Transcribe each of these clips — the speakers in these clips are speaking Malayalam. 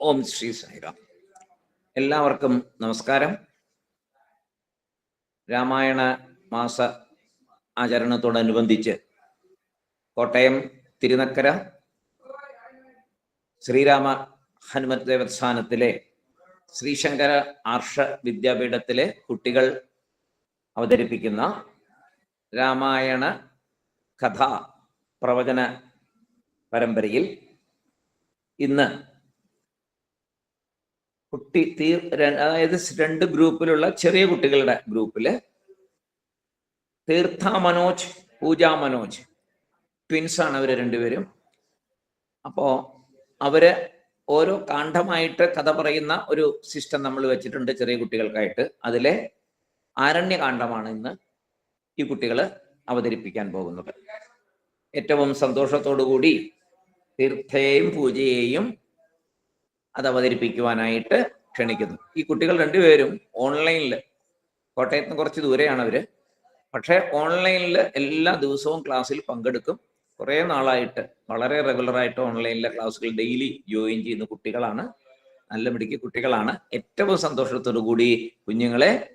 ഓം ശ്രീ സായിറാം. എല്ലാവർക്കും നമസ്കാരം. രാമായണ മാസ ആചരണത്തോടനുബന്ധിച്ച് കോട്ടയം തിരുനക്കര ശ്രീരാമ ഹനുമത് ദേവസ്ഥാനത്തിലെ ശ്രീശങ്കര ആർഷ വിദ്യാപീഠത്തിലെ കുട്ടികൾ അവതരിപ്പിക്കുന്ന രാമായണ കഥ പ്രവചന പരമ്പരയിൽ ഇന്ന് കുട്ടി തീർ അതായത് രണ്ട് ഗ്രൂപ്പിലുള്ള ചെറിയ കുട്ടികളുടെ ഗ്രൂപ്പിൽ തീർത്ഥ മനോജ് പൂജ മനോജ് ട്വിൻസ് ആണ് അവർ രണ്ടുപേരും. അപ്പോ അവർ ഓരോ കാണ്ഡമായിട്ട് കഥ പറയുന്ന ഒരു സിസ്റ്റം നമ്മൾ വെച്ചിട്ടുണ്ട് ചെറിയ കുട്ടികൾക്കായിട്ട്. അതിലെ ആരണ്യകാന്ഡമാണ് ഇന്ന് ഈ കുട്ടികൾ അവതരിപ്പിക്കാൻ പോകുന്നത്. ഏറ്റവും സന്തോഷത്തോടു കൂടി തീർത്ഥയെയും പൂജയെയും അത് അവതരിപ്പിക്കുവാനായിട്ട് ക്ഷണിക്കുന്നു. ഈ കുട്ടികൾ രണ്ടുപേരും ഓൺലൈനിൽ കോട്ടയത്ത് നിന്ന് കുറച്ച് ദൂരെയാണ് അവർ. പക്ഷേ ഓൺലൈനിൽ എല്ലാ ദിവസവും ക്ലാസ്സിൽ പങ്കെടുക്കും. കുറേ നാളായിട്ട് വളരെ റെഗുലറായിട്ട് ഓൺലൈനിലെ ക്ലാസ്സുകൾ ഡെയിലി ജോയിൻ ചെയ്യുന്ന കുട്ടികളാണ്. നല്ല മിടുക്കി കുട്ടികളാണ്. ഏറ്റവും സന്തോഷത്തോടു കൂടി കുഞ്ഞുങ്ങളെ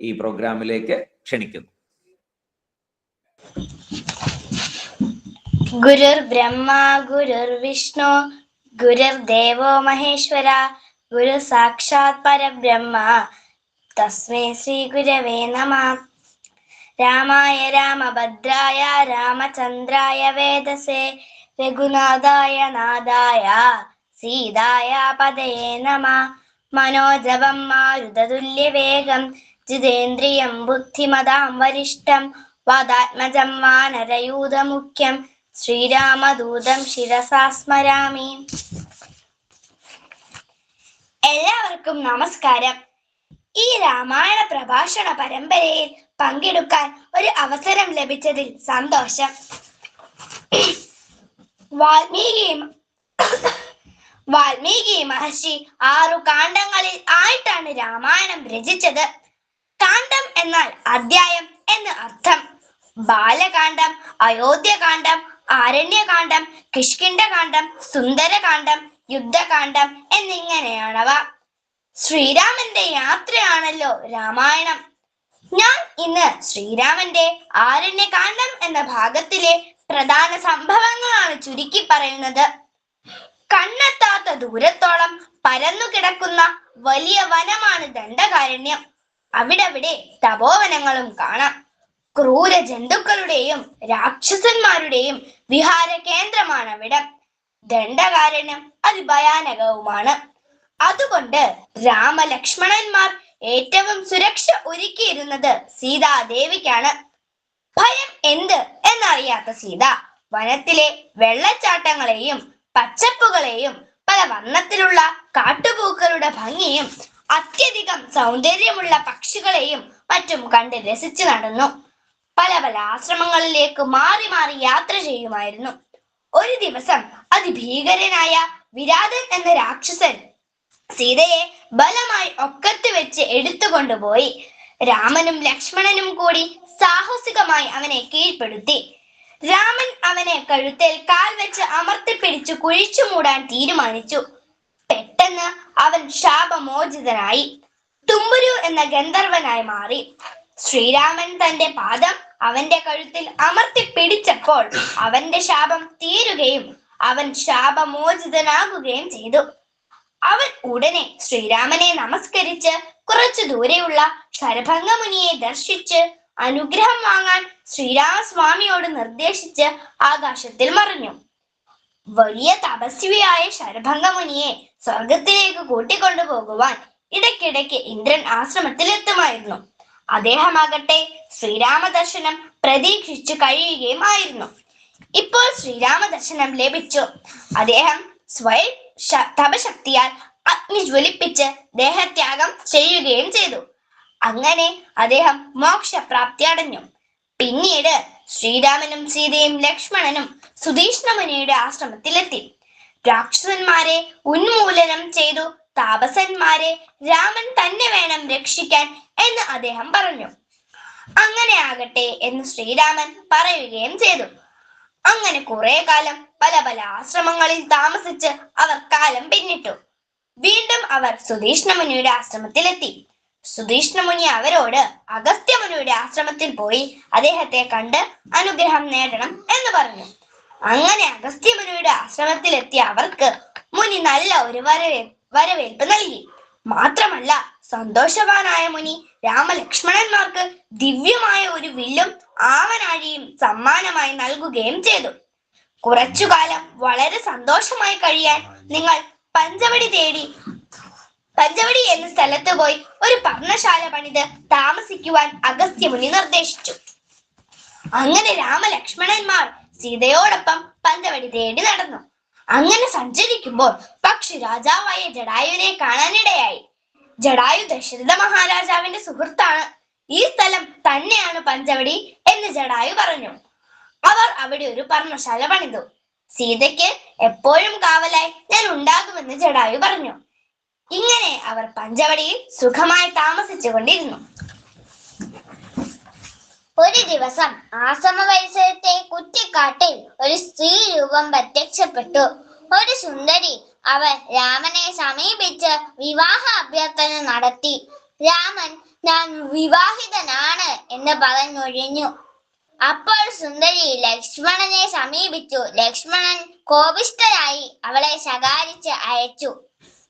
ഈ പ്രോഗ്രാമിലേക്ക് ക്ഷണിക്കുന്നു. ഗുരുർ ബ്രഹ്മ ഗുരുർ ഗുരുർവിഷ്ണു ഗുരുർദേവോ മഹേശ്വര ഗുരു സാക്ഷാത് പരബ്രഹ്മ തസ്മേ ശ്രീ ഗുരവേ നമ രാമായ രാമഭദ്രായ രാമചന്ദ്രായ വേദസേ രഘുനാഥായ നാഥായ സീതായ പതയേ നമ മനോജവം മാരുതതുല്യവേഗം ജിതേന്ദ്രിയം ബുദ്ധിമതാം വരിഷ്ടം വാദാത്മജം വാനരയൂതമുഖ്യം ശ്രീരാമദൂതം ശിരസാ സ്മരാമി. എല്ലാവർക്കും നമസ്കാരം. ഈ രാമായണ പ്രഭാഷണ പരമ്പരയിൽ പങ്കെടുക്കാൻ ഒരു അവസരം ലഭിച്ചതിൽ സന്തോഷം. വാൽമീകി വാൽമീകി മഹർഷി ആറു കാണ്ഡങ്ങളിൽ ആയിട്ടാണ് രാമായണം രചിച്ചത്. കാണ്ഡം എന്നാൽ അധ്യായം എന്ന് അർത്ഥം. ബാലകാന്ഡം അയോധ്യകാന്ഡം ആരണ്യകാന്ഡം കിഷ്കിണ്ഡകാന്ഡം സുന്ദരകാന്ഡം യുദ്ധകാന്ഡം എന്നിങ്ങനെയാണവ. ശ്രീരാമന്റെ യാത്രയാണല്ലോ രാമായണം. ഞാൻ ഇന്ന് ശ്രീരാമന്റെ ആരണ്യകാന്ഡം എന്ന ഭാഗത്തിലെ പ്രധാന സംഭവങ്ങളാണ് ചുരുക്കി പറയുന്നത്. കണ്ണെത്താത്ത ദൂരത്തോളം പരന്നു കിടക്കുന്ന വലിയ വനമാണ് ദണ്ഡകാരണ്യം. അവിടവിടെ തപോവനങ്ങളും കാണാം. ക്രൂര ജന്തുക്കളുടെയും രാക്ഷസന്മാരുടെയും വിഹാര കേന്ദ്രമാണ് അവിടം. അത് അതിഭയാനകവുമാണ്. അതുകൊണ്ട് രാമലക്ഷ്മണന്മാർ ഏറ്റവും സുരക്ഷ ഒരുക്കിയിരുന്നത് സീതാദേവിക്കാണ്. ഭയം എന്ത് എന്നറിയാത്ത സീത വനത്തിലെ വെള്ളച്ചാട്ടങ്ങളെയും പച്ചപ്പുകളെയും പല വർണത്തിലുള്ള കാട്ടുപൂക്കളുടെ ഭംഗിയും അത്യധികം സൗന്ദര്യമുള്ള പക്ഷികളെയും മറ്റും കണ്ട് രസിച്ചു നടന്നു. പല പല ആശ്രമങ്ങളിലേക്ക് മാറി മാറി യാത്ര ചെയ്യുമായിരുന്നു. ഒരു ദിവസം അതിഭീകരനായ വിരാതൻ എന്ന രാക്ഷസൻ സീതയെ ബലമായി ഒക്കത്ത് വെച്ച് എടുത്തുകൊണ്ടുപോയി രാമനും ലക്ഷ്മണനും കൂടി സാഹസികമായി അവനെ കീഴ്പ്പെടുത്തി. രാമൻ അവനെ കഴുത്തിൽ കാൽ വെച്ച് അമർത്തിപ്പിടിച്ചു കുഴിച്ചു മൂടാൻ തീരുമാനിച്ചു. പെട്ടെന്ന് അവൻ ശാപമോചിതനായി. തുമ്പുരു എന്ന ഗന്ധർവനായി മാറി. ശ്രീരാമൻ തന്റെ പാദം അവന്റെ കഴുത്തിൽ അമർത്തി പിടിച്ചപ്പോൾ അവന്റെ ശാപം തീരുകയും അവൻ ശാപമോചിതനാകുകയും ചെയ്തു. അവൻ ഉടനെ ശ്രീരാമനെ നമസ്കരിച്ച് കുറച്ചു ദൂരെയുള്ള ശരഭംഗമുനിയെ ദർശിച്ച് അനുഗ്രഹം വാങ്ങാൻ ശ്രീരാമസ്വാമിയോട് നിർദ്ദേശിച്ച് ആകാശത്തിൽ മറിഞ്ഞു. വലിയ തപസ്വിയായ ശരഭംഗമുനിയെ സ്വർഗത്തിലേക്ക് കൂട്ടിക്കൊണ്ടുപോകുവാൻ ഇടയ്ക്കിടയ്ക്ക് ഇന്ദ്രൻ ആശ്രമത്തിൽ എത്തുമായിരുന്നു അദ്ദേഹമാകട്ടെ ശ്രീരാമ ദർശനം പ്രതീക്ഷിച്ചു കഴിയുകയുമായിരുന്നു. ഇപ്പോൾ ശ്രീരാമദർശനം ലഭിച്ചു. അദ്ദേഹം സ്വയം തപശക്തിയാൽ അഗ്നി ജ്വലിപ്പിച്ച് ദേഹത്യാഗം ചെയ്യുകയും ചെയ്തു. അങ്ങനെ അദ്ദേഹം മോക്ഷപ്രാപ്തി അടഞ്ഞു. പിന്നീട് ശ്രീരാമനും സീതയും ലക്ഷ്മണനും സുധീഷ്ണമുനിയുടെ ആശ്രമത്തിലെത്തി. രാക്ഷസന്മാരെ ഉന്മൂലനം ചെയ്തു. താപസന്മാരെ രാമൻ തന്നെ വേണം രക്ഷിക്കാൻ എന്ന് അദ്ദേഹം പറഞ്ഞു. അങ്ങനെ ആകട്ടെ എന്ന് ശ്രീരാമൻ പറയുകയും ചെയ്തു. അങ്ങനെ കുറെ കാലം പല പല ആശ്രമങ്ങളിൽ താമസിച്ച് അവർ കാലം പിന്നിട്ടു. വീണ്ടും അവർ സുധീഷ്ണമുനിയുടെ ആശ്രമത്തിലെത്തി. സുധീഷ്ണമുനി അവരോട് അഗസ്ത്യമുനിയുടെ ആശ്രമത്തിൽ പോയി അദ്ദേഹത്തെ കണ്ട് അനുഗ്രഹം നേടണം എന്ന് പറഞ്ഞു. അങ്ങനെ അഗസ്ത്യമുനിയുടെ ആശ്രമത്തിലെത്തിയ അവർക്ക് മുനി നല്ല ഒരു വരവേ വരവേൽപ്പ് നൽകി. മാത്രമല്ല സന്തോഷവാനായ മുനി രാമലക്ഷ്മണന്മാർക്ക് ദിവ്യമായ ഒരു വില്ലും ആവനാഴിയും സമ്മാനമായി നൽകുകയും ചെയ്തു. കുറച്ചുകാലം വളരെ സന്തോഷമായി കഴിയാൻ നിങ്ങൾ പഞ്ചവടി തേടി പഞ്ചവടി എന്ന സ്ഥലത്ത് പോയി ഒരു പർണശാല പണിത് താമസിക്കുവാൻ അഗസ്ത്യമുനി നിർദ്ദേശിച്ചു. അങ്ങനെ രാമലക്ഷ്മണന്മാർ സീതയോടൊപ്പം പഞ്ചവടി തേടി നടന്നു. അങ്ങനെ സഞ്ചരിക്കുമ്പോൾ പക്ഷി രാജാവായ ജഡായുവിനെ കാണാനിടയായി. ജഡായു ദശരഥ മഹാരാജാവിന്റെ സുഹൃത്താണ്. ഈ സ്ഥലം തന്നെയാണ് പഞ്ചവടി എന്ന് ജഡായു പറഞ്ഞു. അവർ അവിടെ ഒരു പർണശാല പണിതു. സീതയ്ക്ക് എപ്പോഴും കാവലായി ഞാൻ ഉണ്ടാകുമെന്ന് ജഡായു പറഞ്ഞു. ഇങ്ങനെ അവർ പഞ്ചവടിയിൽ സുഖമായി താമസിച്ചു കൊണ്ടിരുന്നു ഒരു ദിവസം ആശ്രമ പരിസരത്തെ കുറ്റിക്കാട്ടിൽ ഒരു സ്ത്രീ രൂപം പ്രത്യക്ഷപ്പെട്ടു. ഒരു സുന്ദരി അവർ രാമനെ സമീപിച്ച് വിവാഹ അഭ്യർത്ഥന നടത്തി. രാമൻ ഞാൻ വിവാഹിതനാണ് എന്ന് പറഞ്ഞൊഴിഞ്ഞു. അപ്പോൾ സുന്ദരി ലക്ഷ്മണനെ സമീപിച്ചു. ലക്ഷ്മണൻ കോപിഷ്ഠനായി അവളെ ശകാരിച്ച് അയച്ചു.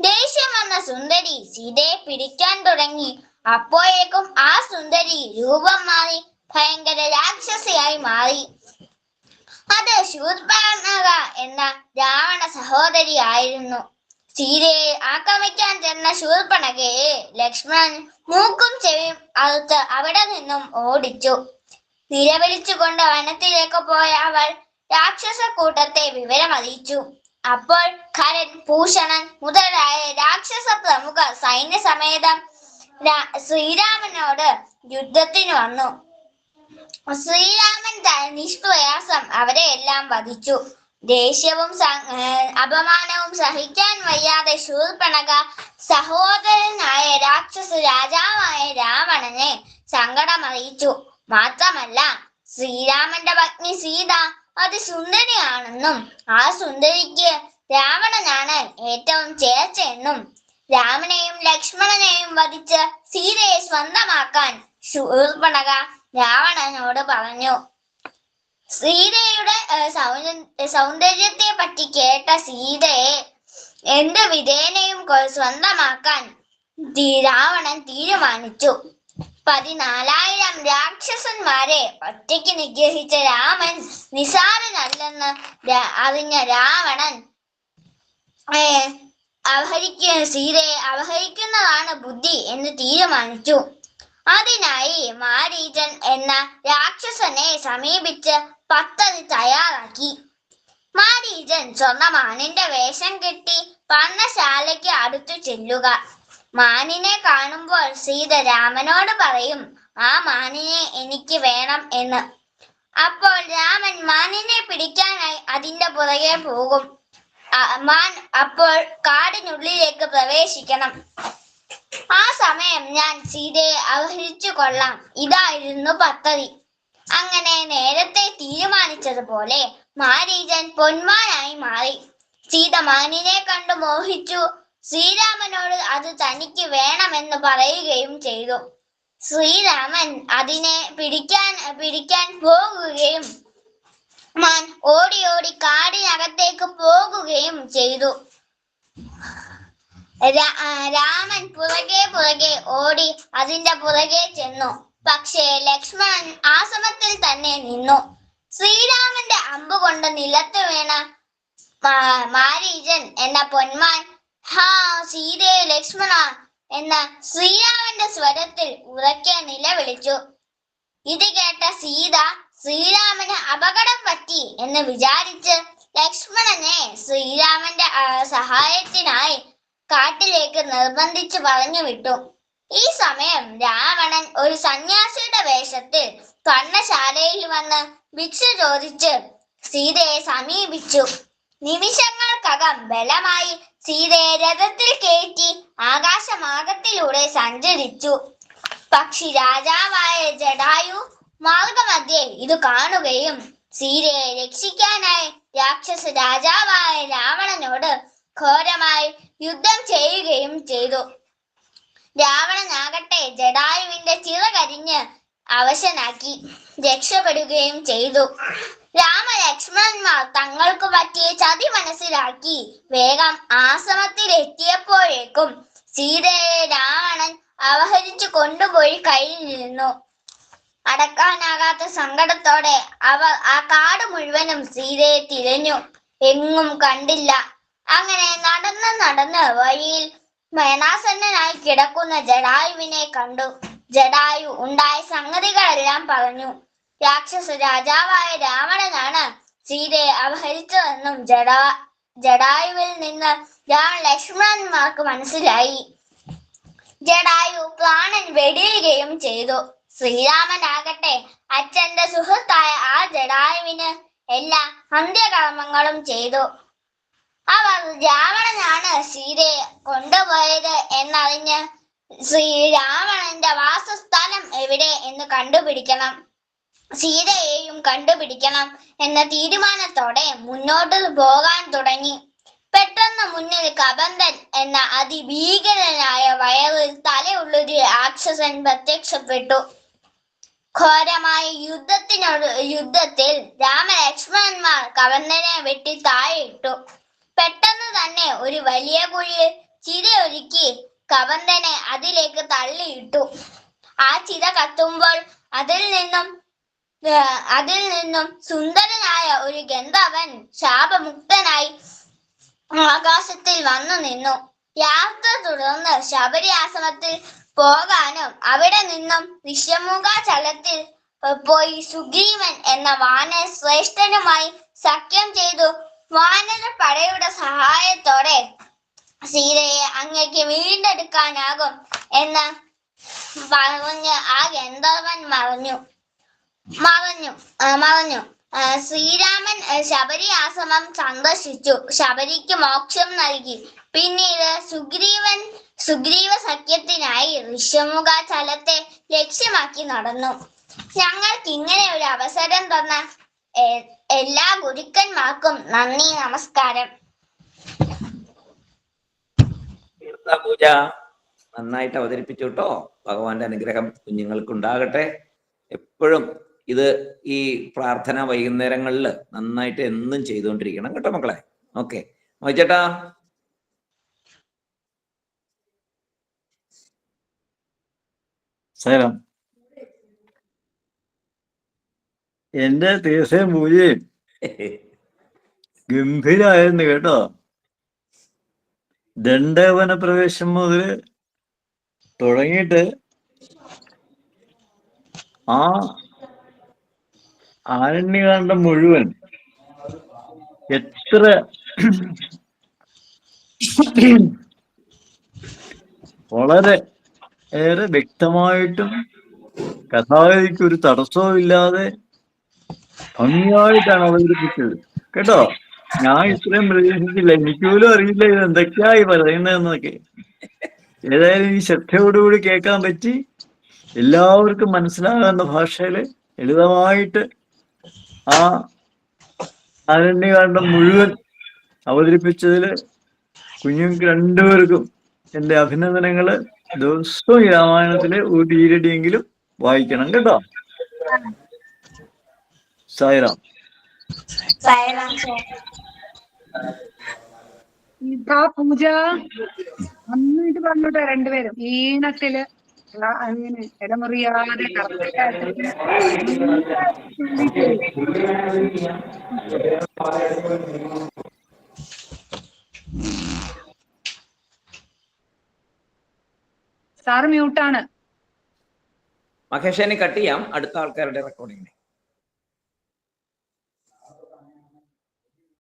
ദേഷ്യം വന്ന സുന്ദരി സീതയെ പിടിക്കാൻ തുടങ്ങി. അപ്പോഴേക്കും ആ സുന്ദരി രൂപം മാറി ഭയങ്കര രാക്ഷസിയായി മാറി. അത് ശൂർപണക എന്ന രാവണ സഹോദരി ആയിരുന്നു. സീതയെ ആക്രമിക്കാൻ ചെന്ന ശൂർപ്പണകയെ ലക്ഷ്മണൻ മൂക്കും ചെവിയും അറുത്ത് അവിടെ നിന്നും ഓടിച്ചു. നിലവിളിച്ചുകൊണ്ട് വനത്തിലേക്ക് പോയ അവൾ രാക്ഷസ കൂട്ടത്തെ വിവരമറിയിച്ചു. അപ്പോൾ ഖരൻ ഭൂഷണൻ മുതലായ രാക്ഷസ പ്രമുഖ സൈന്യസമേതം ശ്രീരാമനോട് യുദ്ധത്തിന് വന്നു. ശ്രീരാമൻ നിഷ്പ്രയാസം അവരെ എല്ലാം വധിച്ചു. ദേഷ്യവും അപമാനവും സഹിക്കാൻ വയ്യാതെ ശൂർപ്പണക സഹോദരനായ രാക്ഷസ രാജാവായ രാവണനെ സങ്കടമറിയിച്ചു. മാത്രമല്ല ശ്രീരാമന്റെ പത്നി സീത അതിസുന്ദരിയാണെന്നും ആ സുന്ദരിക്ക് രാവണനാണ് ഏറ്റവും ചേർച്ചയെന്നും രാമനെയും ലക്ഷ്മണനെയും വധിച്ച് സീതയെ സ്വന്തമാക്കാൻ ശൂർപ്പണക രാവണനോട് പറഞ്ഞു സീതയുടെ സൗന്ദര്യത്തെ പറ്റി കേട്ട സീതയെ എന്ത് വിധേനയും സ്വന്തമാക്കാൻ രാവണൻ തീരുമാനിച്ചു. പതിനാലായിരം രാക്ഷസന്മാരെ ഒറ്റയ്ക്ക് നിഗ്രഹിച്ച രാമൻ നിസാരനല്ലെന്ന് അറിഞ്ഞ രാവണൻ അപഹരിക്ക സീതയെ അപഹരിക്കുന്നതാണ് ബുദ്ധി എന്ന് തീരുമാനിച്ചു. അതിനായി മാരീചൻ എന്ന രാക്ഷസനെ സമീപിച്ച് പദ്ധതി തയ്യാറാക്കി. മാരീചൻ സ്വർണമാനിന്റെ വേഷം കെട്ടി പർണശാലയ്ക്ക് അടുത്തു ചെല്ലുക. മാനിനെ കാണുമ്പോൾ സീത രാമനോട് പറയും ആ മാനിനെ എനിക്ക് വേണം എന്ന്. അപ്പോൾ രാമൻ മാനിനെ പിടിക്കാനായി അതിന്റെ പുറകെ പോകും. മാൻ അപ്പോൾ കാടിനുള്ളിലേക്ക് പ്രവേശിക്കണം. ആ സമയം ഞാൻ സീതയെ അവഹരിച്ചു കൊള്ളാം ഇതായിരുന്നു പദ്ധതി. അങ്ങനെ നേരത്തെ തീരുമാനിച്ചതുപോലെ മാരീചൻ പൊന്മാനായി മാറി. സീത മാനിനെ കണ്ടു മോഹിച്ചു. ശ്രീരാമനോട് അത് തനിക്ക് വേണമെന്ന് പറയുകയും ചെയ്തു. ശ്രീരാമൻ അതിനെ പിടിക്കാൻ പിടിക്കാൻ പോകുകയും മാൻ ഓടി ഓടി കാടിനകത്തേക്ക് പോകുകയും ചെയ്തു. രാമൻ പുറകെ പുറകെ ഓടി അതിന്റെ പുറകെ ചെന്നു. പക്ഷേ ലക്ഷ്മണൻ ആശ്രമത്തിൽ തന്നെ നിന്നു. ശ്രീരാമന്റെ അമ്പ് കൊണ്ട് നിലത്ത് വീണ മാരീജൻ എന്ന പൊന്മാൻ ഹാ സീതേ ലക്ഷ്മണ എന്ന ശ്രീരാമന്റെ സ്വരത്തിൽ ഉറക്കെ നിലവിളിച്ചു. ഇത് കേട്ട സീത ശ്രീരാമന് അപകടം പറ്റി എന്ന് വിചാരിച്ച് ലക്ഷ്മണനെ ശ്രീരാമന്റെ സഹായത്തിനായി കാട്ടിലേക്ക് നിർബന്ധിച്ചു പറഞ്ഞു വിട്ടു. ഈ സമയം രാവണൻ ഒരു സന്യാസിയുടെ വേഷത്തിൽ കണ്ണശാലയിൽ വന്ന് ഭിക്ഷ ചോദിച്ച് സീതയെ സമീപിച്ചു. നിമിഷങ്ങൾക്കകം ബലമായി സീതയെ രഥത്തിൽ കയറ്റി ആകാശമാർഗത്തിലൂടെ സഞ്ചരിച്ചു. പക്ഷി രാജാവായ ജഡായു മാർഗമധ്യേ ഇത് കാണുകയും സീതയെ രക്ഷിക്കാനായി രാക്ഷസ രാജാവായ രാവണനോട് ഘോരമായി യുദ്ധം ചെയ്യുകയും ചെയ്തു. രാവണനാകട്ടെ ജടായുവിന്റെ ചിറകരിഞ്ഞ് അവശനാക്കി രക്ഷപ്പെടുകയും ചെയ്തു. രാമലക്ഷ്മണന്മാർ തങ്ങൾക്ക് പറ്റിയ ചതി മനസ്സിലാക്കി വേഗം ആശ്രമത്തിൽ എത്തിയപ്പോഴേക്കും സീതയെ രാവണൻ അപഹരിച്ചു കൊണ്ടുപോയി കഴിഞ്ഞിരുന്നു അടക്കാനാകാത്ത സങ്കടത്തോടെ അവർ ആ കാട് മുഴുവനും സീതയെ തിരഞ്ഞു. എങ്ങും കണ്ടില്ല. അങ്ങനെ നടന്ന് നടന്ന് വഴിയിൽ മേനാസന്നനായി കിടക്കുന്ന ജടായുവിനെ കണ്ടു. ജടായു ഉണ്ടായ സംഗതികളെല്ലാം പറഞ്ഞു. രാക്ഷസ രാജാവായ രാവണനാണ് സീതയെ അപഹരിച്ചതെന്നും ജടാ ജടായുവിൽ നിന്ന് രാവണ ലക്ഷ്മണന്മാർക്ക് മനസ്സിലായി. ജടായു പ്രാണൻ വെടിയുകയും ചെയ്തു. ശ്രീരാമനാകട്ടെ അച്ഛന്റെ സുഹൃത്തായ ആ ജടായുവിന് എല്ലാ അന്ത്യകർമ്മങ്ങളും ചെയ്തു. അവർ രാവണനാണ് സീതയെ കൊണ്ടുപോയത് എന്നറിഞ്ഞ് ശ്രീരാവണന്റെ വാസസ്ഥലം എവിടെ എന്ന് കണ്ടുപിടിക്കണം. സീതയെയും കണ്ടുപിടിക്കണം എന്ന തീരുമാനത്തോടെ മുന്നോട്ട് പോകാൻ തുടങ്ങി. പെട്ടെന്ന് മുന്നിൽ കബന്ധൻ എന്ന അതിഭീകരനായ വയറിൽ തലയുള്ളൊരു രാക്ഷസൻ പ്രത്യക്ഷപ്പെട്ടു. ഘോരമായ യുദ്ധത്തിനോട് യുദ്ധത്തിൽ രാമലക്ഷ്മണന്മാർ കബന്ധനെ വെട്ടി താഴെയിട്ടു പെട്ടെന്ന് തന്നെ ഒരു വലിയ കുഴിയിൽ ചിതയൊരുക്കി കബന്ധനെ അതിലേക്ക് തള്ളിയിട്ടു. ആ ചിത കത്തുമ്പോൾ അതിൽ നിന്നും അതിൽ നിന്നും സുന്ദരനായ ഒരു ഗന്ധവൻ ശാപമുക്തനായി ആകാശത്തിൽ വന്നു നിന്നു. യാത്ര തുടർന്ന് ശബരി ആശ്രമത്തിൽ പോകാനും അവിടെ നിന്നും ഋഷ്യമുഖാചലത്തിൽ പോയി സുഗ്രീവൻ എന്ന വാന ശ്രേഷ്ഠനുമായി സഖ്യം ചെയ്തു വാനര പടയുടെ സഹായത്തോടെ സീതയെ അങ്ങേക്ക് വീണ്ടെടുക്കാനാകും എന്ന് പറഞ്ഞ് ആ ഗന്ധർവൻ മറഞ്ഞു. മറഞ്ഞു. മറഞ്ഞു. ശ്രീരാമൻ ശബരി ആശ്രമം സന്ദർശിച്ചു. ശബരിക്ക് മോക്ഷം നൽകി. പിന്നീട് സുഗ്രീവൻ സുഗ്രീവ സഖ്യത്തിനായി ഋഷ്യമുഖാചലത്തെ ലക്ഷ്യമാക്കി നടന്നു. ഞങ്ങൾക്ക് ഇങ്ങനെ ഒരു അവസരം തന്ന എല്ലാ ഗുരുക്കന്മാർക്കും നന്ദി നമസ്കാരം. പൂജ. നന്നായിട്ട് അവതരിപ്പിച്ചു കേട്ടോ. ഭഗവാന്റെ അനുഗ്രഹം കുഞ്ഞുങ്ങൾക്ക് ഉണ്ടാകട്ടെ എപ്പോഴും ഇത് ഈ പ്രാർത്ഥന വൈകുന്നേരങ്ങളിൽ നന്നായിട്ട് എന്നും ചെയ്തുകൊണ്ടിരിക്കണം കേട്ടോ മക്കളെ. ഓക്കെ. മോചേട്ടാ സരം എന്റെ തീർച്ചയായും പൂജയും ഗംഭീരായിരുന്നു കേട്ടോ. ദണ്ഡവന പ്രവേശം മുതൽ തുടങ്ങിയിട്ട് ആ ആരണ്യകാന്ഡം മുഴുവൻ എത്ര വളരെ ഏറെ വ്യക്തമായിട്ടും കഥാഗതിക്ക് ഒരു തടസ്സവും ഇല്ലാതെ ഭംഗിയായിട്ടാണ് അവതരിപ്പിച്ചത് കേട്ടോ? ഞാൻ ഇത്രയും പ്രതീക്ഷിച്ചില്ല എനിക്ക് പോലും അറിയില്ല ഇത് എന്തൊക്കെയായി പറയുന്നതെന്നൊക്കെ. ഏതായാലും ഈ ശ്രദ്ധയോടുകൂടി കേൾക്കാൻ പറ്റി. എല്ലാവർക്കും മനസ്സിലാകുന്ന ഭാഷയിൽ ലളിതമായിട്ട് ആ അരണ്യകാന്ഡം മുഴുവൻ അവതരിപ്പിച്ചതിൽ കുഞ്ഞുങ്ങൾക്ക് രണ്ടുപേർക്കും എന്റെ അഭിനന്ദനങ്ങൾ ദിവസവും രാമായണത്തിലെ ഒരു ഈരടിയെങ്കിലും വായിക്കണം കേട്ടോ. സായിറാം. ഇതാ പൂജ നന്നായിട്ട് പറഞ്ഞോട്ടെ രണ്ടുപേരും. ഈണത്തിൽ അങ്ങനെ ഇടമുറിയാതെ. സാറ് മ്യൂട്ടാണ്. മഹേഷനെ കട്ട് ചെയ്യാം. അടുത്ത ആൾക്കാരുടെ റെക്കോർഡിങ്ങിന്